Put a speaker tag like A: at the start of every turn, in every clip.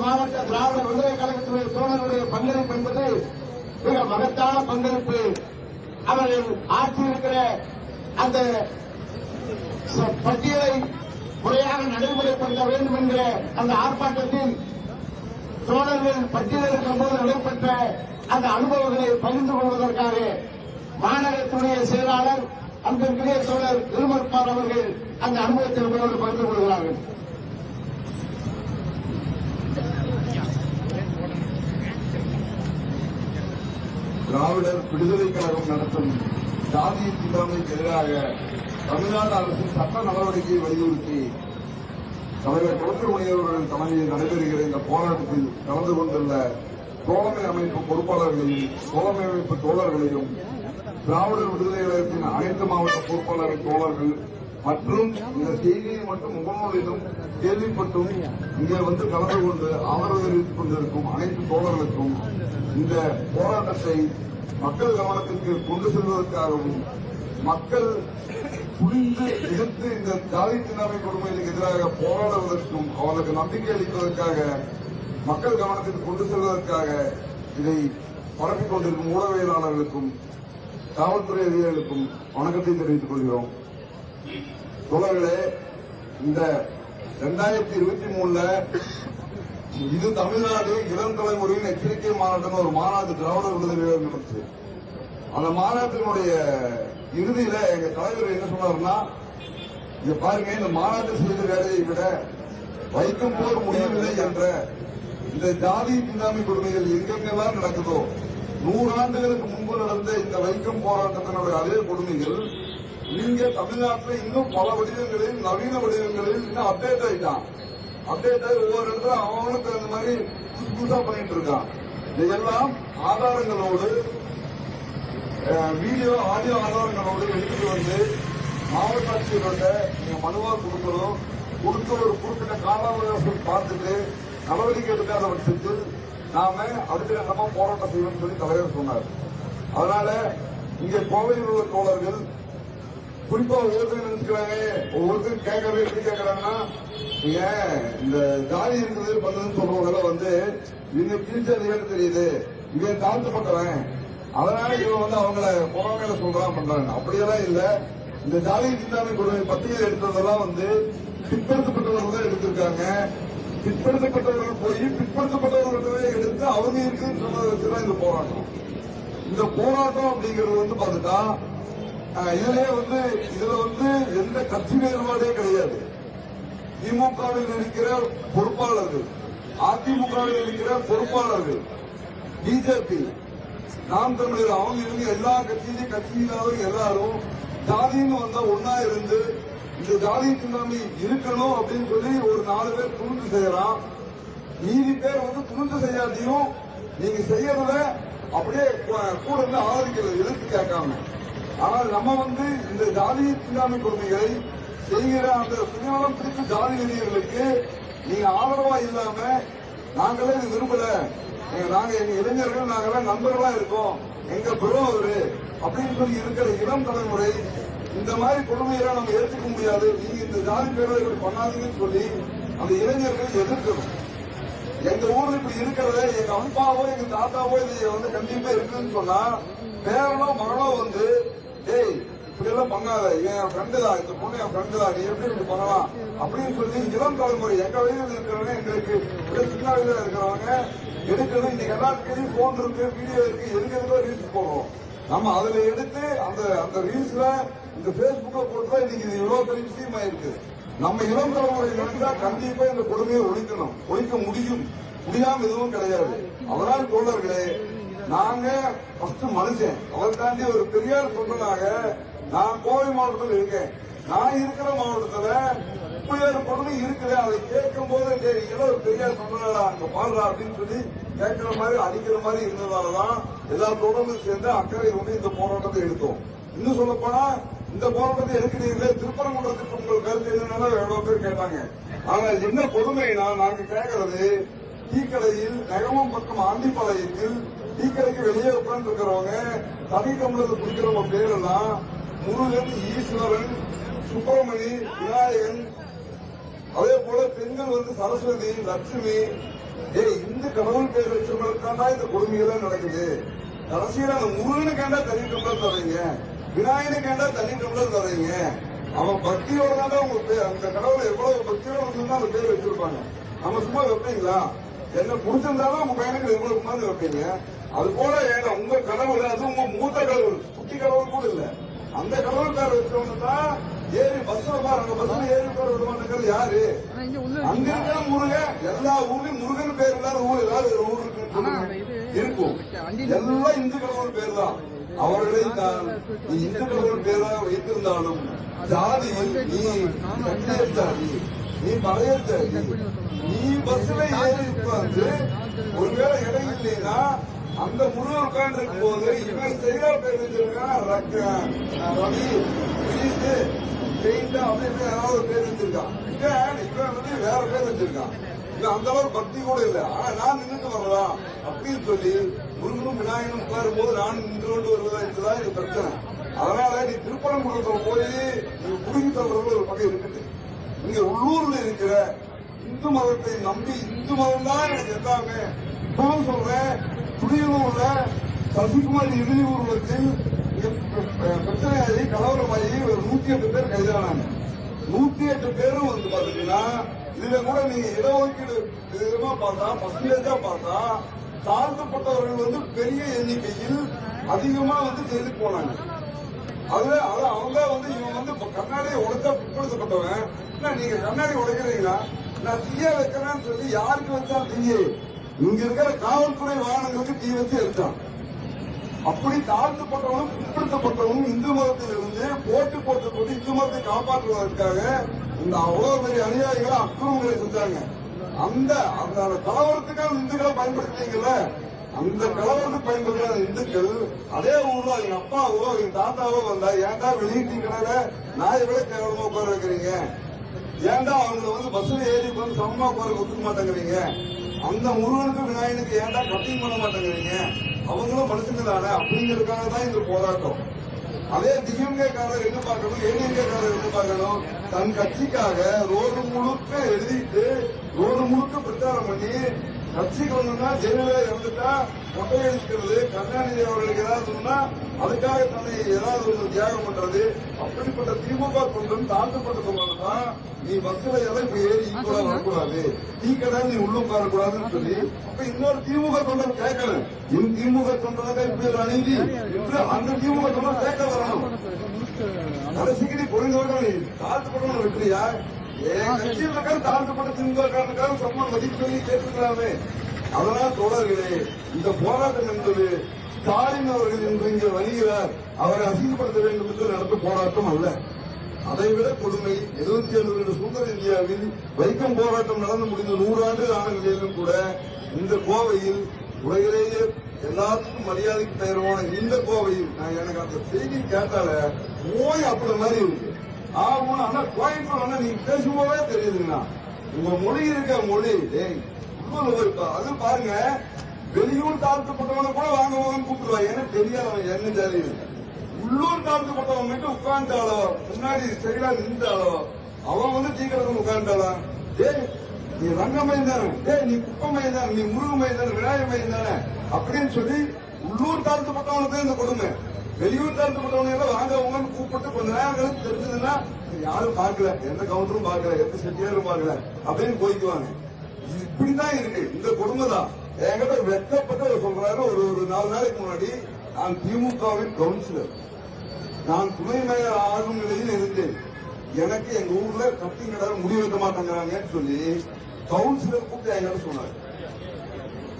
A: மாவட்ட திராவிட விடுதலை கழகத்துடைய தோழர்களுடைய பங்களிப்பு என்பது மிக மகத்தான பங்களிப்பு. அவர்கள் ஆற்றியிருக்கிற அந்த ச- பட்டியலை முறையாக நடைமுறைப்படுத்த வேண்டும் என்கிற அந்த ஆர்ப்பாட்டத்தில் தோழர்கள் பட்டியலிருக்கும் போது நடைபெற்ற அந்த அனுபவங்களை பகிர்ந்து கொள்வதற்காக மாநகரத்துடைய செயலாளர் அன்பிற்குரிய தோழர் திருமற்பார் அவர்கள் அந்த அனுபவத்தை உங்களோடு பகிர்ந்து கொள்கிறார்கள்.
B: திராவிடர் விடுதலை கழகம் நடத்தும் ஜாதி சிந்தனைக்கு எதிராக தமிழ்நாடு அரசின் சட்ட நடவடிக்கையை வலியுறுத்தி தலைவர் குழந்தை அவர்கள் தலைமையில் நடைபெறுகிற இந்த போராட்டத்தில் கலந்து கொண்டுள்ள தோழமை அமைப்பு பொறுப்பாளர்களையும் தோழமை அமைப்பு தோழர்களையும் திராவிடர் விடுதலை கழகத்தின் அனைத்து மாவட்ட பொறுப்பாளர்கள் தோழர்கள் மற்றும் இந்த செய்தியை மட்டும் முகநூலிலும் கேள்விப்பட்டும் இங்கே வந்து கலந்து கொண்டு ஆதரவு தெரிவித்துக் கொண்டிருக்கும் அனைத்து தோழர்களுக்கும் இந்த போராட்டத்தை மக்கள் கவனத்திற்கு கொண்டு செல்வதற்காகவும் மக்கள் புரிந்து எதிர்த்து இந்த ஜாதி திண்ணாமை கொடுமைகளுக்கு எதிராக போராடுவதற்கும் அவர்களுக்கு நம்பிக்கை அளிப்பதற்காக மக்கள் கவனத்திற்கு கொண்டு செல்வதற்காக இதை பரப்பிக் கொண்டிருக்கும் ஊடகவியலாளர்களுக்கும் காவல்துறை அதிகாரிகளுக்கும் வணக்கத்தை தெரிவித்துக் கொள்கிறோம். தோழர்களே இந்த ரெண்டாயிரத்தி இருபத்தி மூணுல இது தமிழ்நாடு இளம் தலைமுறையின் எச்சரிக்கை மாநாட்டம் ஒரு மாநாடு திராவிட விடுதலை நடந்துச்சு அந்த மாநாட்டினுடைய இறுதியில எங்க தலைவர் என்ன சொன்னாருன்னா இங்க பாருங்க இந்த மாநாட்டு செய்த வேலையை விட வைக்கும் போர் முடியவில்லை என்ற இந்த ஜாதி பின்னாமி கொடுமைகள் எங்கெங்கெல்லாம் நடக்குதோ நூறாண்டுகளுக்கு முன்பு நடந்த இந்த வைக்கம் போராட்டத்தினுடைய அதே கொடுமைகள் நீங்க தமிழ்நாட்டில் இன்னும் பல வடிவங்களில் நவீன வடிவங்களில் இன்னும் அப்டேட் ஆயிட்டான். அப்டேட் ஆகி ஒவ்வொரு இடத்துல அவனுக்கு அந்த மாதிரி புதுசு புதுசா பண்ணிட்டு இருக்கான். இதெல்லாம் ஆதாரங்களோடு வீடியோ ஆடியோ ஆதாரங்களோடு எடுத்துட்டு வந்து மாவட்ட ஆட்சியர்கிட்ட நீங்க மனுவா கொடுக்கணும். கொடுத்த ஒரு குறிப்பிட்ட கால அவகாசம் பார்த்துட்டு நடவடிக்கை எடுக்காத பட்சத்தில் நாம அடுத்த கட்டமா போராட்டம் செய்வோம்னு சொல்லி தலைவர் சொன்னார். அதனால இங்க கோவையில் உள்ள தோழர்கள் குறிப்பா ஒவ்வொருத்தரும் நினைச்சுக்கிறாங்க ஒவ்வொருத்தரும் கேட்கறது எப்படி கேட்கறாங்கன்னா நீங்க இந்த ஜாதி இருக்குது பண்ணதுன்னு சொல்றவங்க வந்து இவங்க கீழ்ச்சாதிகள் தெரியுது. இவன் தாழ்த்தப்பட்டவன். அதனால இவன் வந்து அவங்கள புறமையில சொல்றான் பண்றாங்க அப்படியெல்லாம் இல்ல. இந்த ஜாதி சிந்தாமை கொடுமை பத்திரிகை எடுத்ததெல்லாம் வந்து பிற்படுத்தப்பட்டவர்கள் தான் எடுத்திருக்காங்க. பிற்படுத்தப்பட்டவர்கள் போய் பிற்படுத்தப்பட்டவர்களே எடுத்து அவங்க இருக்குன்னு சொன்னதை வச்சுதான் இந்த போராட்டம். இந்த போராட்டம் அப்படிங்கிறது வந்து பார்த்துட்டா இதுல வந்து இதுல வந்து எந்த கட்சி வேறுபாடே கிடையாது. திமுகவில் இருக்கிற பொறுப்பாளர்கள் அதிமுகவில் இருக்கிற பொறுப்பாளர்கள் பிஜேபி நாம் தமிழர் அவங்க இருந்து எல்லா கட்சியிலும் கட்சியிலாவும் எல்லாரும் ஜாதின்னு வந்தா ஒன்னா இருந்து இந்த ஜாதி சிந்தாமி இருக்கணும் அப்படின்னு சொல்லி ஒரு நாலு பேர் துணிந்து செய்யறான். மீதி பேர் வந்து துணிந்து செய்யாதையும் நீங்க செய்யறத அப்படியே கூட கூட இருந்து ஆதரிக்கிறது எதிர்த்து கேட்காம. ஆனால் நம்ம வந்து இந்த ஜாதி சிந்தாமி கொடுமைகளை செய்கிற அந்த சுயநலம் பிடித்த ஜாதி இளைஞர்களுக்கு நீங்க ஆதரவா இல்லாம நாங்களே இது விரும்பல. நாங்க எங்க இளைஞர்கள் நாங்களாம் நண்பர்களா இருக்கோம். எங்க பிரோ அவரு அப்படின்னு சொல்லி இருக்கிற இளம் தலைமுறை இந்த மாதிரி கொடுமையெல்லாம் நம்ம ஏற்றுக்க முடியாது. நீங்க இந்த ஜாதி பேரவைகள் பண்ணாதீங்கன்னு சொல்லி அந்த இளைஞர்கள் எதிர்க்கணும். எங்க ஊர்ல இப்படி இருக்கிறத எங்க அப்பாவோ எங்க தாத்தாவோ இது வந்து கண்டிப்பா இருக்குன்னு சொன்னா பேரனோ மகனோ வந்து டேய் இப்படி எல்லாம் பண்ணாத என் ஃப்ரெண்டு தான். இந்த பொண்ணு என் ஃப்ரெண்டு தான். நீ எப்படி இப்படி பண்ணலாம்? அப்படின்னு சொல்லி இளம் தலைமுறை எங்க வயதில் இருக்கிறவங்க எங்களுக்கு விட சின்ன வயதுல இருக்கிறவங்க எடுக்கணும் இன்னைக்கு எல்லாத்துக்கையும் போன் இருக்கு வீடியோ இருக்கு எதுக்கு எதுக்கோ ரீல்ஸ் போடுறோம். நம்ம அதுல எடுத்து அந்த அந்த ரீல்ஸ்ல இந்த பேஸ்புக்ல போட்டுதான் இன்னைக்கு இது இவ்வளவு பெரிய விஷயமா இருக்கு. நம்ம இளம் தலைமுறை நினைச்சா கண்டிப்பா இந்த கொடுமையை ஒழிக்கணும். ஒழிக்க முடியும். முடியாம எதுவும் கிடையாது. அதனால் தோழர்களே நாங்க ஃபர்ஸ்ட் மனுஷன். அவர் தாண்டி ஒரு பெரியார் சொன்னதாக நான் கோவை மாவட்டத்தில் இருக்கேன். நான் இருக்கிற மாவட்டத்துல இப்படி ஒரு கொடுமை இருக்குது. அதை கேட்கும் போது ஏதோ ஒரு பெரியார் சொன்னடா அங்க பாடுறா அப்படின்னு சொல்லி கேட்கிற மாதிரி அடிக்கிற மாதிரி இருந்ததாலதான் எல்லா தொடர்ந்து சேர்ந்து அக்கறை கொண்டு இந்த போராட்டத்தை எடுத்தோம். இன்னும் சொல்ல போனா இந்த போராட்டத்தை எடுக்கிறீங்களே திருப்பரங்குன்றத்துக்கு உங்கள் கருத்து என்னன்னா எவ்வளவு பேர் கேட்டாங்க. ஆனா என்ன பொறுமைனா நாங்க கேட்கறது டீக்கடையில் நகமம் பக்கம் ஆண்டிப்பாளையத்தில் டீக்கடைக்கு வெளியே உட்கார்ந்து இருக்கிறவங்க தனி தமிழர் குடிக்கிறவங்க பேரெல்லாம் முருகன் ஈஸ்வரன் சுப்பிரமணி விநாயகன் அதே போல பெண்கள் வந்து சரஸ்வதி லட்சுமி. ஏ இந்த கடவுள் பேர் வச்சவங்களுக்காண்டா இந்த கொடுமைகள் நடக்குது? கடைசியில அந்த முருகனுக்காண்டா தனி டம்ளர் விநாயகனு கேண்டா தனி டம்ளர் தரீங்க அவன் பக்தியோட தான் உங்க பேர் அந்த கடவுளை எவ்வளவு பக்தியோட இருந்தா அந்த பேர் வச்சிருப்பாங்க. நம்ம சும்மா வைப்பீங்களா? என்ன பிடிச்சிருந்தாலும் உங்க பையனுக்கு எவ்வளவு உட்கார்ந்து வைப்பீங்க? அது போல ஏங்க உங்க கடவுள் அது உங்க மூத்த கடவுள் குட்டி கடவுள் கூட இல்ல. அந்த வச்சவங்க தான் ஏறி பஸ்ல பாருங்க பஸ்ல ஏறி போற விடுவானுங்கள் யாரு? அங்க இருக்கிற முருகன் எல்லா ஊர்லயும் முருகன் பேர் இல்லாத ஊர் ஏதாவது ஒரு ஊர் இருக்கும். எல்லாம் இந்து கடவுள் பேர் தான் அவர்களை தான் நீ இந்து கடவுள் பேராக வைத்திருந்தாலும் ஜாதியில் நீ சத்திய ஜாதி நீ பழைய ஜாதி. நீ பஸ்ல ஏறி உட்கார்ந்து ஒருவேளை இடம் இல்லைன்னா அந்த முருகன் உட்கார்ந்து இருக்கும் போது இவன் சரியா பேர் வச்சிருக்கான் ரக்க- ரவி பிரிஸ் பெயிண்ட் அப்படி யாராவது ஏதாவது ஒரு பேர் வச்சிருக்கான். இவன் இவன் வந்து வேற பேர் வச்சிருக்கான். இவன் அந்த அளவுக்கு பக்தி கூட இல்ல. ஆனா நான் நின்றுட்டு வரலாம் அப்படின்னு சொல்லி முருகனும் விநாயகனும் உட்காரும் போது நான் நின்று கொண்டு வருவதா என்றுதான் இது பிரச்சனை. அதனால நீ திருப்பரங்குன்றத்துல போய் நீ புடுங்கி தள்ளுறது ஒரு பகை இருக்குது. இங்க உள்ளூர்ல இருக்கிற இந்து மதத்தை நம்பி இந்து மதம் தான் எனக்கு எல்லாமே. இப்பவும் சொல்றேன் துடியலூர்ல சசிகுமார் இறுதி ஊர்வலத்தில் இங்க பிரச்சனையாகி கலவரமாகி ஒரு நூத்தி எட்டு பேர் கைதானாங்க. நூத்தி எட்டு பேரும் வந்து பாத்தீங்கன்னா இதுல கூட நீங்க இடஒதுக்கீடு விதமா பார்த்தா பர்சன்டேஜா பார்த்தா தாழ்த்தப்பட்டவர்கள் வந்து பெரிய எண்ணிக்கையில் அதிகமா வந்து ஜெயிலுக்கு போனாங்க. அது அது அவங்க வந்து இவன் வந்து கண்ணாடியை உடைச்சா பிற்படுத்தப்பட்டவன் நீங்க கண்ணாடி உடைக்கிறீங்களா? நான் தீய வைக்கிறேன்னு சொல்லி யாருக்கு வச்சா தீயே. இங்க இருக்கிற காவல்துறை வாகனங்களுக்கு தீ வச்சு எடுத்தான் அப்படி தாழ்த்தப்பட்டவனும் பிற்படுத்தப்பட்டவனும் இந்து மதத்தில் இருந்து போட்டு போட்டு போட்டு இந்து மதத்தை காப்பாற்றுவதற்காக இந்த அவ்வளவு பெரிய அநியாயிகளை அக்கிரமங்களை செஞ்சாங்க. அந்த அந்த அந்த கலவரத்துக்காக இந்துக்களை பயன்படுத்தினீங்கல்ல அந்த கலவரத்துக்கு பயன்படுத்துற இந்துக்கள் அதே ஊர்ல எங்க அப்பாவோ எங்க தாத்தாவோ வந்தா ஏன்டா வெளியிட்டீங்கனால நாயை விட கேவலமா உட்கார வைக்கிறீங்க ஏன்டா அவங்கள வந்து பஸ்ல ஏறி வந்து சமமா உட்கார ஒத்துக்க மாட்டேங்கிறீங்க? அந்த முருகனுக்கு விநாயகனுக்கு ஏன்டா கட்டிங் பண்ண மாட்டேங்கிறீங்க? அவங்களும் மனுஷங்க தானே அப்படிங்கிறதுக்காக தான் இந்த போராட்டம். அதே டிஎம்கே என்ன பார்க்கணும்? ஏடிஎம்கேக்காரர் என்ன பார்க்கணும்? தன் கட்சிக்காக ரோடு முழுக்க எழுதிட்டு ரோடு முழுக்க பிரச்சாரம் பண்ணி கட்சிக்கு ஒண்ணுன்னா ஜெயலலிதா இறந்துட்டா மொட்டை அடிக்கிறது கருணாநிதி அவர்களுக்கு ஏதாவது சொன்னா அதுக்காக தன்னை ஏதாவது ஒன்று தியாகம் பண்றது அப்படிப்பட்ட திமுக தொண்டன் தாழ்த்தப்பட்ட தொண்டன் தான் நீ பஸ்ல எல்லாம் இப்படி ஏறி ஈக்குவலா வரக்கூடாது. டீ கடை நீ உள்ளும் வரக்கூடாதுன்னு சொல்லி அப்ப இன்னொரு திமுக தொண்டன் கேட்கணும் என் திமுக தொண்டனாக இப்படி ஒரு அநீதி. என்று அந்த திமுக தொண்டன் கேட்க வரணும். கடைசிக்கு நீ புரிந்தவர்கள் நீ. தாழ்த்தப்பட்டவன் வெற்றியா? தாழ்த்தப்பட்ட திமுக காரணக்காக சம்மன் மதிப்பு சொல்லி கேட்டுக்கலாமே அதனால் தோழர்களே இந்த போராட்டம் என்பது ஸ்டாலின் அவர்கள் இன்று இங்கே வருகிறார் அவரை அசிங்கப்படுத்த வேண்டும் என்று நடந்த போராட்டம் அல்ல. அதைவிட கொடுமை எழுபத்தி ஏழு சுதந்திர இந்தியாவில் வைக்கம் போராட்டம் நடந்து முடிந்த நூறாண்டு ஆன நிலையிலும் கூட இந்த கோவையில் உலகிலேயே எல்லாத்துக்கும் மரியாதைக்கு பெயர்வான இந்த கோவையில் நான் எனக்கு அந்த செய்தி கேட்டால நோய் அப்படி மாதிரி இருக்கு. ஆகும் ஆனா கோயம்புத்தூர் ஆனா நீங்க பேசும்போதே தெரியுதுங்கண்ணா. உங்க மொழி இருக்க மொழி டேய் அது பாருங்க. வெளியூர் தாழ்த்தப்பட்டவங்க கூட வாங்க வாங்கன்னு கூப்பிடுவாங்க ஏன்னா தெரியாதவன் என்ன ஜாதி உள்ளூர் தாழ்த்தப்பட்டவன் மட்டும் உட்கார்ந்தாலோ முன்னாடி சரியா நின்றாலோ அவன் வந்து டீக்கடத்தில் உட்கார்ந்தாளா ஏய் நீ ரங்கமயம் தானே? ஏய் நீ குப்பமயம் தானே? நீ முருகமயம் தானே? விநாயகமயம் தானே? அப்படின்னு சொல்லி உள்ளூர் தாழ்த்தப்பட்டவனுக்கு இந்த கொடுமை. வெளியூர் இருக்கப்பட்டவங்க எல்லாம் வாங்க கூப்பிட்டு கொஞ்ச நேரம் தெரிஞ்சதுன்னா யாரும் பார்க்கல. எந்த கவுண்டரும் பார்க்கல. எந்த செட்டியாரும் பார்க்கல. அப்படின்னு போய்க்குவாங்க. இப்படிதான் இருக்கு. இந்த குடும்பம் தான் என்கிட்ட வெட்கப்பட்டு சொல்றாரு. ஒரு ஒரு நாலு நாளைக்கு முன்னாடி நான் திமுகவின் கவுன்சிலர் நான் துணை மேயர் ஆகும் நிலையில் இருந்தேன். எனக்கு எங்க ஊர்ல கட்டிங் கடை முடிவு வைக்க மாட்டேங்கிறாங்கன்னு சொல்லி கவுன்சிலர் கூப்பிட்டு என்கிட்ட சொன்னார்.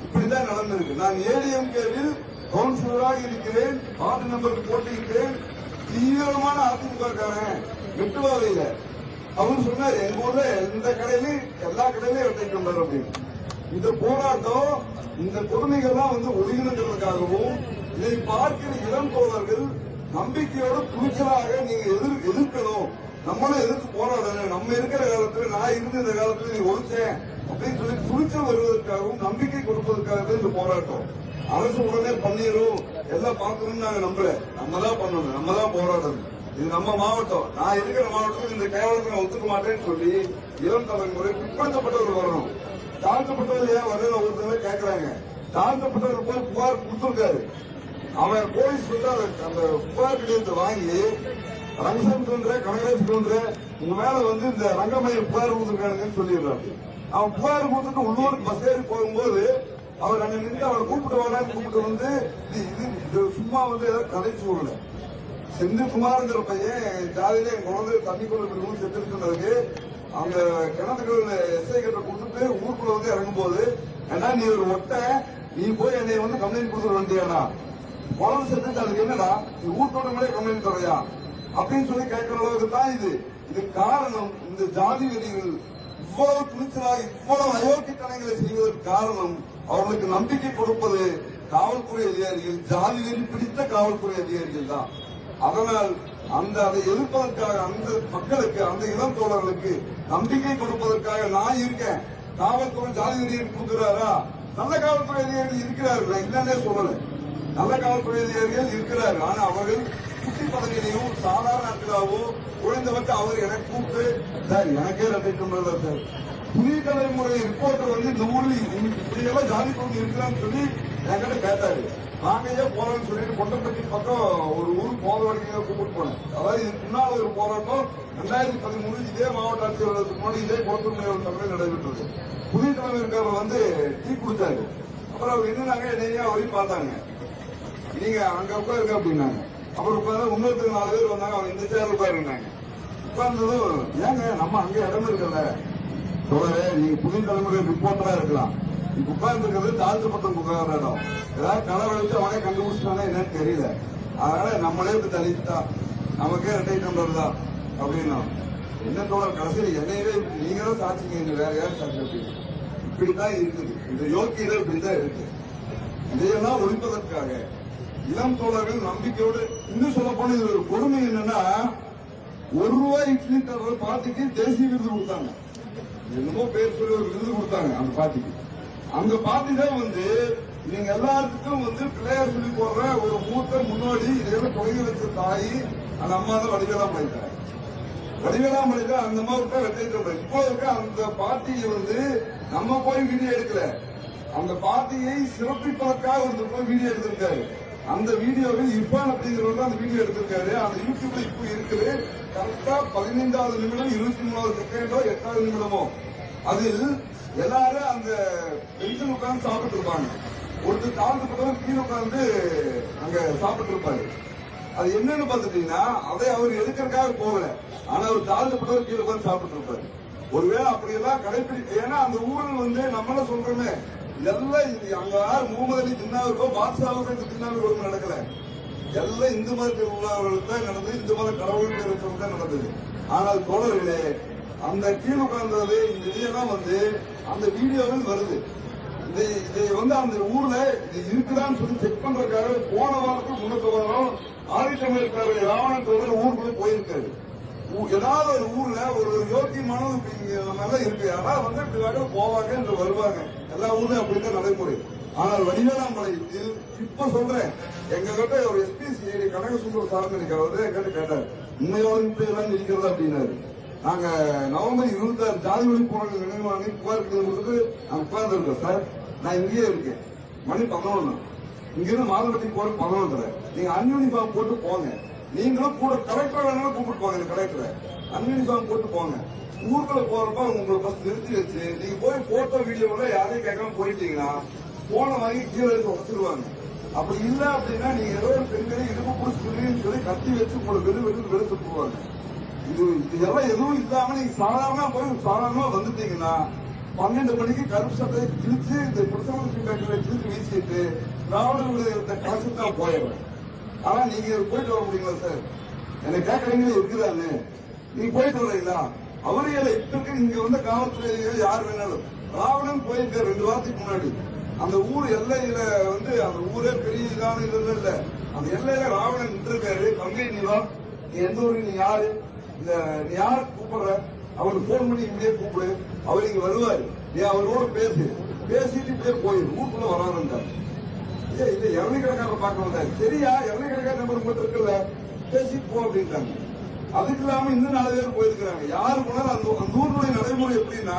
B: இப்படிதான் நடந்திருக்கு. நான் ஏடிஎம்கேவில் கவுன்சிலராக இருக்கிறேன் வார்டு நம்பருக்கு போட்டியிட்டேன். தீவிரமான அதிமுக காரன் மெட்டுவாவையில அவன் சொன்னார் எங்க ஊர்ல எந்த கடையிலும் எல்லா கடையிலும் இரட்டை கம்பர் அப்படின்னு. இந்த போராட்டம் இந்த கொடுமைகள்லாம் வந்து ஒழுங்கினங்களுக்காகவும் இதை பார்க்கிற இளம் தோழர்கள் நம்பிக்கையோட துணிச்சலாக நீங்க எதிர் எதிர்க்கணும். நம்மளும் எதிர்த்து போராடணும். நம்ம இருக்கிற காலத்துல நான் இருந்த இந்த காலத்துல நீ ஒழிச்சேன் அப்படின்னு சொல்லி துணிச்சல் வருவதற்காகவும் நம்பிக்கை கொடுப்பதற்காக இந்த போராட்டம். அரசு உடனே பண்ணிரும். எல்லாம் பார்க்கணும்னு நாங்க நம்பல. நம்ம தான் பண்ணணும். நம்ம தான் போராடணும். இது நம்ம மாவட்டம். நான் இருக்கிற மாவட்டத்தில் இந்த கேவலத்தை நான் ஒத்துக்க மாட்டேன்னு சொல்லி இளம் தலைமுறை பிற்படுத்தப்பட்டவர்கள் வரணும். தாழ்த்தப்பட்டவர்கள் ஏன் வரையில தடவை கேட்கறாங்க தாழ்த்தப்பட்டவர் போய் புகார் கொடுத்துருக்காரு. அவன் போய் வந்து அந்த- புகார் கடிதத்தை வாங்கி ரங்கசாமி தோன்ற கனகராஜ் தோன்ற உங்க மேல வந்து இந்த ரங்கமையை புகார் கொடுத்துருக்கானுங்கன்னு சொல்லிடுறாரு. அவன் புகார் கொடுத்துட்டு உள்ளூருக்கு பஸ் ஏறி போகும்போது அவர் அங்க நின்று அவரை கூப்பிட்டு வர கூப்பிட்டு வந்து இது இது- சும்மா வந்து ஏதாவது கதை சொல்லல. செந்தில்குமார்ங்கிற பையன் ஜாதியில என் குழந்தை தண்ணி கொண்டு விடுவோம் செத்துருக்குறதுக்கு அந்த கிணத்துக்குள்ள எஸ்ஐ கிட்ட கொடுத்துட்டு ஊருக்குள்ள வந்து இறங்கும் போது ஏன்னா நீ ஒரு ஒட்டை நீ போய் என்னை வந்து கம்ப்ளைண்ட் கொடுத்துட வேண்டியானா குழந்தை செத்துட்டு அதுக்கு என்னடா? நீ ஊர்த்தோட மேலே கம்ப்ளைண்ட் தரையா அப்படின்னு சொல்லி கேட்கிற அளவுக்கு தான் இது. இது காரணம் இந்த ஜாதி வெறிகள் இவ்வளவு துணிச்சலாக இவ்வளவு அயோக்கியத்தனங்களை செய்வதற்கு காரணம் அவர்களுக்கு நம்பிக்கை கொடுப்பது காவல்துறை அதிகாரிகள் ஜாதி வெறி பிடித்த காவல்துறை அதிகாரிகள் தான். அதனால் அந்த அதை எதிர்ப்பதற்காக அந்த மக்களுக்கு அந்த இளம் தோழர்களுக்கு நம்பிக்கை கொடுப்பதற்காக நான் இருக்கேன். காவல்துறை ஜாதி வெறியர் கொடுக்கிறாரா நல்ல காவல்துறை அதிகாரிகள் இருக்கிறார்கள்? நான் இல்லைன்னே சொல்லல. நல்ல காவல்துறை அதிகாரிகள் இருக்கிறார்கள். ஆனா அவர்கள் குட்டி பதவியிலையும் சாதாரண ஆட்களாவோ குறைந்தபட்சம் அவர் எனக்கு கூப்பிட்டு சார் எனக்கே ரெண்டு சார். புதிய தலைமுறை ரிப்போர்ட்டர் வந்து இந்த ஊர்ல இப்படியெல்லாம் ஜாதி கொண்டு இருக்கிறான்னு சொல்லி என்கிட்ட கேட்டாரு. நாங்க ஏன் போறோம்னு சொல்லிட்டு கொண்டப்பட்டி பக்கம் ஒரு ஊர் போத வரைக்கும் கூப்பிட்டு போனேன். அதாவது இதுக்கு முன்னால் ஒரு போராட்டம் ரெண்டாயிரத்தி பதிமூணு இதே மாவட்ட ஆட்சியர்களுக்கு முன்னாடி இதே குளத்தூர் தலைமையில் நடைபெற்றது. புதிய தலைமை வந்து டீ கொடுத்தாரு அப்புறம் அவர் என்னன்னாங்க என்னையா அவரையும் பார்த்தாங்க. நீங்க அங்க உட்காருங்க அப்படின்னாங்க. அப்புறம் உட்காந்து இன்னொருத்தர் நாலு பேர் வந்தாங்க அவங்க இந்த சேர்ல உட்காருந்தாங்க உட்கார்ந்ததும் ஏங்க நம்ம அங்க இடம் இருக்கல. சொல்லவே நீங்க புதிய தலைமுறை ரிப்போர்ட்டரா இருக்கலாம். இப்ப உட்கார்ந்து இருக்கிறது தாழ்த்தப்பட்ட உட்கார்ற இடம். ஏதாவது கலர் வச்சு அவனே கண்டுபிடிச்சிட்டானா என்னன்னு தெரியல. அதனால நம்மளே இப்படி தலித்தான் நமக்கே ரெட்டை நம்பர் தான் அப்படின்னா. என்ன தோழர் கடைசியில் என்னையவே நீங்களும் சாட்சிங்க இந்த வேற யாரும் சாட்சி அப்படின்னு. இப்படிதான் இருக்குது. இந்த யோக்கியர்கள் இப்படிதான் இருக்கு. இதையெல்லாம் ஒழிப்பதற்காக இளம் தோழர்கள் நம்பிக்கையோடு இன்னும் சொல்ல போன இது ஒரு கொடுமை என்னன்னா ஒரு ரூபாய் இட்லி தர்ற பார்ட்டிக்கு தேசிய விருது கொடுத்தாங்க. என்னமோ பேர் சொல்லி ஒரு விருது கொடுத்தாங்க அந்த பார்ட்டிக்கு அந்த பார்ட்டி தான் வந்து நீங்க எல்லாத்துக்கும் வந்து பிள்ளையார் சொல்லி போடுற ஒரு மூத்த முன்னோடி இதெல்லாம் தொடங்கி வச்ச தாய் அந்த அம்மா தான் வடிவேலாம் பண்ணிட்டாங்க வடிவேலாமலை தான் அந்த அம்மா தான் வெற்றி இப்போ இருக்க அந்த பார்ட்டியை வந்து நம்ம போய் வீடியோ எடுக்கல. அந்த பார்ட்டியை சிறப்பிப்பதற்காக வந்து போய் வீடியோ எடுத்திருக்காரு. அந்த வீடியோவில் இர்பான் அப்படிங்கிறவர் அந்த வீடியோ எடுத்திருக்காரு. அந்த யூடியூப்ல இப்போ இருக்குது. கரெக்டா பதினைந்தாவது நிமிடம் இருபத்தி மூணாவது செகண்டோ எட்டாவது நிமிடமோ. அதில் எல்லாரும் அந்த பென்ஷன் உட்கார்ந்து சாப்பிட்டு இருப்பாங்க. ஒருத்தர் தாழ்ந்துப்பட்டவர் கீழே உட்கார்ந்து அங்க சாப்பிட்டு இருப்பாரு. அது என்னன்னு பாத்துட்டீங்கன்னா அதை அவர் எடுக்கிறதுக்காக போகல. ஆனா அவர் தாழ்த்தப்பட்டவர் கீழே உட்கார்ந்து சாப்பிட்டு இருப்பாரு. ஒருவேளை அப்படியெல்லாம் கடைபிடி ஏன்னா அந்த ஊரில் வந்து நம்மள சொல்றோமே. எல்லாம் அங்க யார் முகமது அலி தின்னாவிற்கோ பாட்ஷாவுக்கோ இந்த தின்னாவிற்கோ நடக்கல. எல்லாம் இந்து மதத்தில் உள்ளவர்களுக்கு தான் நடந்தது இந்து மத கடவுளுக்கு இருக்கிறவங்க தான் நடந்தது. ஆனால் தோழர்களே அந்த கீழ் உட்கார்ந்தது இந்த இதெல்லாம் வந்து அந்த வீடியோவில் வருது. இதை இதை வந்து அந்த ஊர்ல இது இருக்குதான்னு சொல்லி செக் பண்றதுக்காக போன வாரத்துக்கு முன்னத்த வாரம் ஆதித்தமிழர் ராவணத்தோட ஊருக்குள்ள போயிருக்காரு. ஏதாவது ஒரு ஊர்ல ஒரு யோக்கியமானது நல்ல இருக்கு. ஆனா வந்து இப்படி வேக போவாங்க என்று வருவாங்க. எல்லா ஊர்லயும் அப்படித்தான் நடைமுறை ஆனால் வடிவேலாம்பாளையத்தில் இப்ப சொல்றேன் எங்க கிட்ட ஒரு எஸ்பிசிஐடி கனகசுந்தர் சார்ந்து இருக்கிறவர் என்கிட்ட கேட்டார். உண்மையோடு இப்படி எல்லாம் இருக்கிறதா அப்படின்னாரு. நாங்க நவம்பர் இருபத்தி ஆறு ஜாதி நினைவு நினைவாங்க புகார் கொடுத்து நான் உட்கார்ந்து இருக்கேன் சார் நான் இங்கேயே இருக்கேன். மணி பதினொன்னு. இங்கிருந்து மாதவட்டி போற பதினொன்றரை. நீங்க அன்யூனிஃபார்ம் போட்டு போங்க. நீங்களும் கூட கலெக்டர் வேணாலும் கூப்பிட்டு போங்க கலெக்டரை அன்யூனிஃபார்ம் போட்டு போங்க. ஊருக்குள்ள போறப்ப உங்களை பஸ் நிறுத்தி வச்சு நீங்க போய் போட்டோ வீடியோல யாரையும் கேட்காம போயிட்டீங்கன்னா போன வாங்கி கீழே எடுத்து உடச்சிருவாங்க. அப்படி இல்ல அப்படின்னா நீங்க ஏதோ ஒரு பெண்களை இடுப்பு பிடிச்சிருக்கீங்கன்னு சொல்லி கத்தி வச்சு உங்களை வெறு வெறு வெறுத்து போவாங்க இது இதெல்லாம் எதுவும் இல்லாம நீங்க சாதாரணமா போய் சாதாரணமா வந்துட்டீங்கன்னா பன்னெண்டு மணிக்கு கருப்பு சட்டை கிழிச்சு இந்த பிரசவ பேட்டரை கிழிச்சு வீசிட்டு திராவிடர்களுடைய இந்த கலெக்ஷன் தான் போயிடுவேன். ஆனா நீங்க போயிட்டு வர முடியுங்களா சார் எனக்கு கேட்கறீங்களே இருக்குதான்னு. நீங்க போயிட்டு வரீங்களா? அவரே இல்ல இப்ப இருக்க இங்க வந்த காவல்துறை யார் வேணாலும். ராவணன் போயிருக்க ரெண்டு வாரத்துக்கு முன்னாடி. அந்த ஊர் எல்லையில வந்து அந்த ஊரே பெரிய இதான இது இல்ல. அந்த எல்லையில ராவணன் நின்றுருக்காரு. கங்கை நீவா நீ எந்த ஊரு? நீ யாரு? இந்த நீ யார் கூப்பிடுற? அவருக்கு போன் பண்ணி இப்படியே கூப்பிடு. அவர் இங்க வருவாரு. நீ அவரோட பேசு. பேசிட்டு இப்படியே போயிரு. ஊருக்குள்ள வராதுன்றார் ஏ இல்ல இறநி கணக்கார பார்க்க வந்தாரு? சரியா இறநி கணக்கார நம்பர் மட்டும் இருக்குல்ல பேசிட்டு போ அப்படின்ட்டாங்க. அதுக்கு இல்லாம இன்னும் நாலு பேர் போயிருக்கிறாங்க. யாரு போனாலும் அந்த அந்த ஊருடைய நடைமுறை எப்படின்னா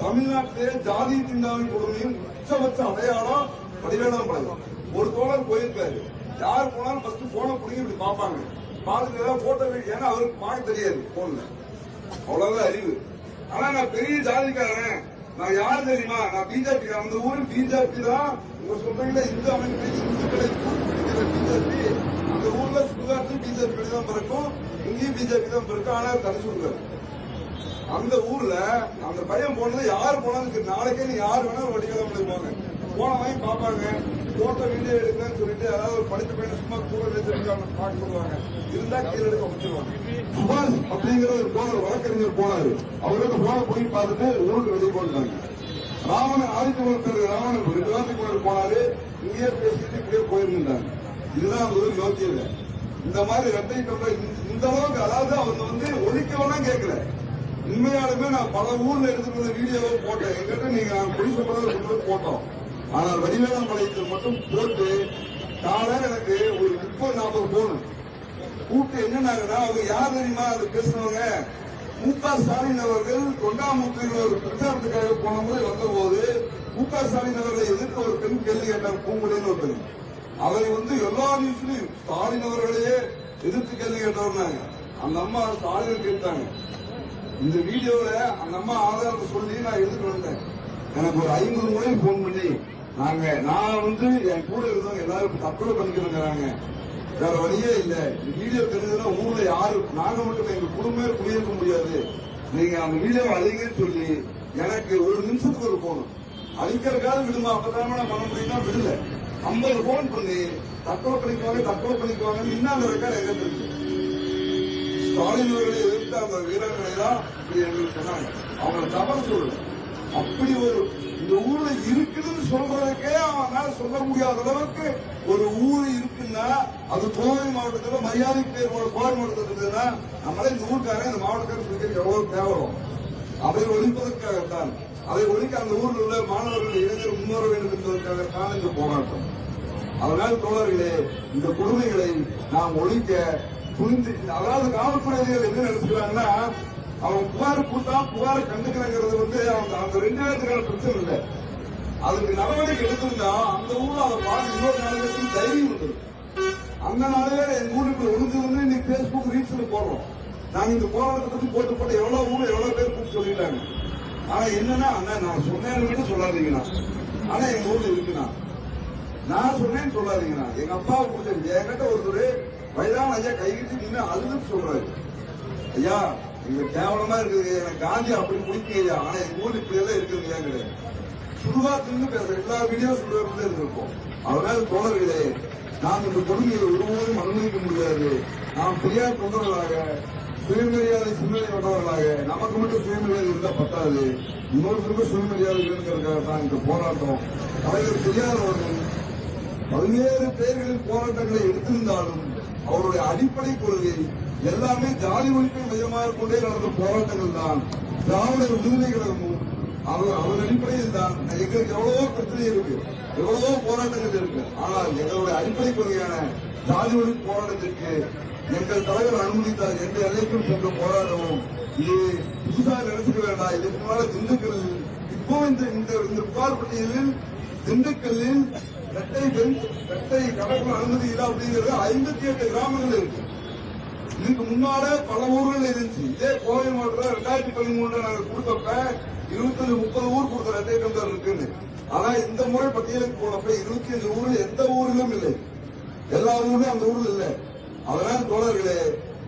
B: தமிழ்நாட்டிலே ஜாதி தீண்டாமை கொடுமையும் உச்சபட்ச அடையாளம் வடிவேலாம் பழகம் ஒரு தோழர் போயிருக்காரு. யார் போனாலும் ஃபர்ஸ்ட் போனை பிடிங்கி இப்படி பார்ப்பாங்க. பார்த்துட்டு ஏதாவது போட்டோ ஏன்னா அவருக்கு பார்க்க தெரியாது போன்ல அவ்வளவுதான் அறிவு. ஆனா நான் பெரிய ஜாதிக்காரன். நான் யார் தெரியுமா? நான் பிஜேபி அந்த ஊரு பிஜேபி தான் உங்க சொல்றீங்களா இந்து அமைப்பு இந்துக்களை பிஜேபி அந்த ஊர்ல சுகாத்து பிஜேபி தான் பிறக்கும். இங்கேயும் பிஜேபி தான் பிறக்கும் ஆனா தனி சொல்றாரு. அந்த ஊர்ல அந்த பையன் போனது யார் போனாலும் சரி நாளைக்கே நீ யார் வேணாலும் வடிக்கலாம் போங்க. வாங்கி பார்ப்பாங்க. போட்டோ வீடியோ எடுக்கன்னு சொல்லிட்டு அதாவது ஒரு படித்த பையனை சும்மா கூட வச்சிருக்காங்க பார்க்க சொல்லுவாங்க. இருந்தா கீழே எடுக்க முடிச்சிருவாங்க சுபாஷ் அப்படிங்கிற ஒரு போன வழக்கறிஞர் போனாரு. அவருக்கு போன போய் பார்த்துட்டு ஊருக்கு வெளியே போட்டாங்க ராவணன் ஆதித்யவர்த்தர் ராவணன் ரெண்டு வாரத்துக்கு போனாரு. இங்கேயே பேசிட்டு இப்படியே போயிருந்தாங்க. இதுதான் அந்த ஊர் யோக்கியம் இந்த மாதிரி ரெட்டை கொண்ட இந்த- அளவுக்கு அதாவது அவங்க வந்து ஒழிக்கவெல்லாம் கேட்கல. உண்மையாலுமே நான் பல ஊர்ல எடுத்துட்டு வீடியோவை போட்டேன். எங்கிட்ட நீங்க நாங்க பொய் போட்டோம். ஆனால் வடிவேலம் பாளையத்தில் மட்டும் போட்டு காலையில எனக்கு ஒரு முப்பது நாற்பது போன் கூப்பிட்டு என்னன்னாங்கன்னா அவங்க யார் தெரியுமா அது பேசுனவங்க? மு க ஸ்டாலின் அவர்கள் தொண்டாமுத்தூர் ஒரு பிரச்சாரத்துக்காக போனபோது வந்தபோது மு க ஸ்டாலின் அவர்களை எதிர்த்து ஒரு பெண் கேள்வி கேட்டார் பூங்குடின்னு ஒரு பெண். அவரை வந்து எல்லா நியூஸ்லயும் ஸ்டாலின் அவர்களையே எதிர்த்து கேள்வி கேட்டவர்னாங்க அந்த அம்மா ஸ்டாலின் கேட்டாங்க. இந்த வீடியோல அந்த அம்மா ஆதாரத்தை சொல்லி நான் எதிர்த்து வந்தேன்? எனக்கு ஒரு ஐம்பது முறை போன் பண்ணி நாங்க நான் வந்து என் கூட இருந்தவங்க எல்லாரும் தப்பு பண்ணிக்கிறாங்க வேற வழியே இல்ல. வீடியோ தெரிஞ்சதுன்னா ஊர்ல யாரு நாங்க மட்டும் எங்க குடும்பமே குடியிருக்க முடியாது. நீங்க அந்த வீடியோ அழிங்கன்னு சொல்லி எனக்கு ஒரு நிமிஷத்துக்கு ஒரு போகணும் அழிக்கிறக்காக விடுமா? அப்பதான் நான் பண்ண முடியும்னா விடல. ஐம்பது போன் பண்ணி தற்கொலை பண்ணிக்குவாங்க தற்கொலை பண்ணிக்குவாங்க இன்னும் அந்த ரெக்கார்டு எங்க ஸ்டாலின் அவர்களை எதிர்த்த அந்த வீரர்களை தான் எங்களுக்கு சொன்னாங்க. அவங்க தவறு சொல்லல அப்படி ஒரு இந்த ஊர்ல இருக்குதுன்னு சொல்றதுக்கே அவனால சொல்ல முடியாத அளவுக்கு ஒரு ஊர் இருக்குன்னா அது கோவை மாவட்டத்துல மரியாதை பேர் போல கோவை மாவட்டத்தில் இருக்குதுன்னா நம்மளே இந்த ஊருக்காரன் இந்த மாவட்டக்காரன் சொல்லிக்க எவ்வளவு தேவலம் அதை ஒழிப்பதற்காகத்தான். அதை ஒழிக்க அந்த ஊரில் உள்ள மாணவர்கள் இளைஞர் முன்னேற வேண்டும் என்பதற்காகத்தான் இந்த போராட்டம். அதனால் தோழர்களே இந்த கொடுமைகளை நாம் ஒழிக்க புரிந்து அதாவது காவல்துறையினர் என்ன நினைச்சுக்கிறாங்கன்னா அவன் புகார் கொடுத்தா புகாரை கண்டுக்கிறாங்கிறது வந்து அவங்க அந்த ரெண்டு நேரத்துக்கான பிரச்சனை இல்லை. அதுக்கு நடவடிக்கை எடுத்திருந்தா அந்த ஊர்ல அதை பார்த்து இன்னொரு நாளுக்கு தைரியம் வந்துடும் அந்த நாளே எங்க ஊருக்கு ஒழுங்கு வந்து இன்னைக்கு பேஸ்புக் ரீல்ஸ்ல போடுறோம். நாங்க இந்த போராட்டத்தை பத்தி போட்டு போட்டு எவ்வளவு ஊர் எவ்வளவு பேர் கூப்பிட்டு சொல்லிட்டாங்க. ஆனா என்னன்னா அண்ணா நான் சொன்னேன்னு மட்டும் சொல்லாதீங்கண்ணா. ஆனா எங்க ஊர்ல இருக்குண்ணா. நான் சொன்னேன்னு சொல்லாதீங்கண்ணா எங்க அப்பாவை பிடிச்சிருக்கு என்கிட்ட ஒருத்தர் வயதான ஐயா கைகிட்டு நின்று அழுதுன்னு சொல்றாரு. ஐயா இங்க கேவலமா இருக்குது எனக்கு காந்தி அப்படி பிடிக்கும் ஐயா. ஆனா எங்க ஊர்ல இப்படி எல்லாம் இருக்குது ஐயா கிடையாது. தின்னு பேசுற எல்லா வீடியோ சுடுகாட்டுல இருந்திருக்கோம் அதனால தோழர்களே நாம் இந்த கொடுமையை ஒருபோதும் அனுமதிக்க முடியாது. நாம் பெரியார் தொண்டர்களாக சுயமரியாதை சிந்தனை கொண்டவர்களாக நமக்கு மட்டும் சுயமரியாதை இருந்தா பத்தாது. இன்னொருத்தருக்கும் சுயமரியாதை வேணுங்கிறதுக்காக தான் இந்த போராட்டம். தலைவர் பெரியார் அவர்கள் பல்வேறு பேர்களில் போராட்டங்களை எடுத்திருந்தாலும் அவருடைய அடிப்படை கொள்கை எல்லாமே ஜாதி ஒழிப்பை மையமாக கொண்டே நடந்த போராட்டங்கள் தான். திராவிட விடுதலை கழகமும் அவர் அவர் அடிப்படையில் தான் எங்களுக்கு எவ்வளவோ பிரச்சனை இருக்கு எவ்வளவோ போராட்டங்கள் இருக்கு. ஆனால் எங்களுடைய அடிப்படை கொள்கையான ஜாதி ஒழிப்பு போராட்டத்திற்கு எங்கள் தலைவர் அனுமதித்தார் எந்த எல்லைக்கும் சென்று போராடவும் இது புதுசாக நினைச்சுக்க வேண்டாம். இதற்கு முன்னால திண்டுக்கல் இப்போ இந்த இந்த இந்த புகார் பட்டியலில் திண்டுக்கல்லில் இரட்டை பெண் இரட்டை கடற்கரை அனுமதி இல்லை அப்படிங்கிறது ஐம்பத்தி எட்டு கிராமங்கள் இருக்கு. இதுக்கு முன்னால பல ஊர்கள் இருந்துச்சு. இதே கோவை மாவட்டத்தில் ரெண்டாயிரத்தி பதிமூணுல நாங்கள் கொடுத்தப்ப இருபத்தஞ்சு முப்பது ஊர் கொடுத்த ரெட்டை டெண்டர் இருக்குன்னு. ஆனா இந்த முறை பட்டியலுக்கு போனப்ப இருபத்தி அஞ்சு ஊர் எந்த ஊரிலும் இல்லை. எல்லா ஊர்லயும் அந்த ஊர்ல இல்லை. அதனால் தோழர்களே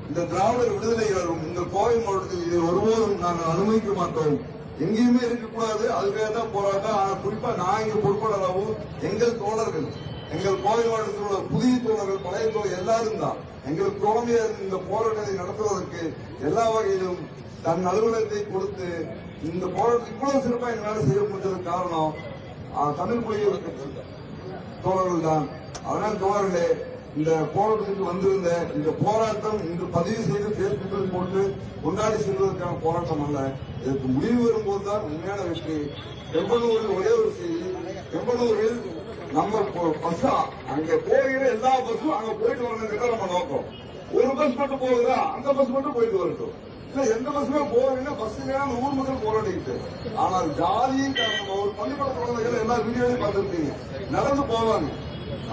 B: இந்த திராவிடர் விடுதலை கழகம் இந்த கோவை மாவட்டத்தில் இதை ஒருபோதும் நாங்கள் அனுமதிக்க மாட்டோம். எங்கேயுமே இருக்கக்கூடாது. அதுக்காக தான் போராட்டம் ஆனா குறிப்பா நான் இங்க பொறுப்பாளராகவும் எங்கள் தோழர்கள் எங்கள் கோவை மாவட்டத்தில் உள்ள புதிய தோழர்கள் பழைய தோழர் எல்லாரும் தான். எங்கள் தோழமையா இந்த போராட்டத்தை நடத்துவதற்கு எல்லா வகையிலும் தன் அலுவலகத்தை கொடுத்து இந்த போராட்டம் இவ்வளவு சிறப்பாக எங்களால் செய்ய முடிஞ்சதுக்கு காரணம் தமிழ் மொழியை தோழர்கள் தான். அதனால் தோழர்களே இந்த போராட்டத்துக்கு வந்திருந்த இந்த போராட்டம் இன்று பதிவு செய்து பேஸ்புக்கில் போட்டு கொண்டாடி செல்வதற்கான போராட்டம் அல்ல. இதற்கு முடிவு வரும்போது தான் உண்மையான வெற்றி. பெம்பலூரில் ஒரே ஒரு செய்தி. பெம்பலூரில் நம்ம பஸ்ஸா அங்க போகிற எல்லா பஸ்ஸும் அங்க போயிட்டு வரணுங்கிறத நம்ம நோக்கம் ஒரு பஸ் மட்டும் போகுதா? அந்த பஸ் மட்டும் போயிட்டு வரட்டும். இல்ல எந்த பஸ்ஸுமே போறீங்கன்னா பஸ்ஸுங்க அந்த ஊர் மக்கள் போராடிக்கிட்டு. ஆனால் ஜாதியும் காரணமா ஒரு பள்ளிக்கூட குழந்தைகள் எல்லா வீடியோலையும் பார்த்துருக்கீங்க நடந்து போவாங்க.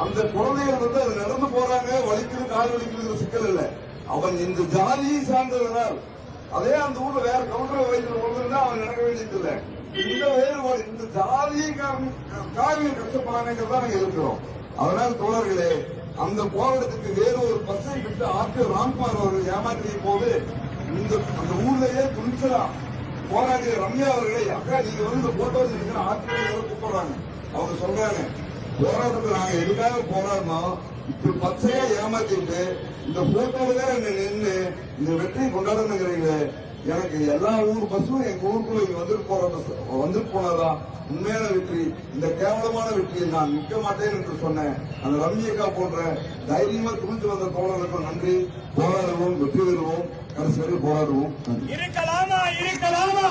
B: அந்த குழந்தைகள் வந்து அது நடந்து போறாங்க. வலிக்குது கால் வலிக்கிறது சிக்கல் இல்லை. அவன் இந்த ஜாதியை சார்ந்தவனால் அதே அந்த ஊர்ல வேற கவுண்டர் வைக்கிற பொழுது அவன் நடக்க வேண்டியது இல்லை. இந்த வேறுபாடு இந்த ஜாதியை காரணம் காவியம் கஷ்டப்படாங்கிறதா நாங்க இருக்கிறோம். அதனால தோழர்களே அந்த போராட்டத்துக்கு வேறு ஒரு பஸ்ஸை விட்டு ஆர்கே ராம்குமார் அவர்கள் ஏமாற்றிய போது இந்த அந்த ஊர்லயே துணிச்சலா போராடிய ரம்யா அவர்களை அக்கா நீங்க வந்து இந்த போட்டோ இருக்கிற ஆர்கே கூப்பிடுறாங்க. அவங்க சொல்றாங்க போராட்டத்தில் நாங்க எதுக்காக போராடினோம்? இப்படி பச்சையா ஏமாத்திட்டு இந்த போட்டோல என்ன நின்று இந்த வெற்றியை கொண்டாடணுங்கிறீங்க எனக்கு எல்லா ஊர் பஸ்ஸும் எங்க ஊருக்குள்ள இங்க வந்துட்டு போற பஸ் வந்துட்டு போனதா உண்மையான வெற்றி. இந்த கேவலமான வெற்றியை நான் நிற்க மாட்டேன் என்று சொன்னேன். அந்த ரம்யக்கா போன்ற தைரியமா துணிந்து வந்த தோழர்களுக்கும் நன்றி. போராடுவோம் வெற்றி பெறுவோம். கடைசி வரை போராடுவோம். நன்றி.
C: இருக்கலாமா இருக்கலாமா.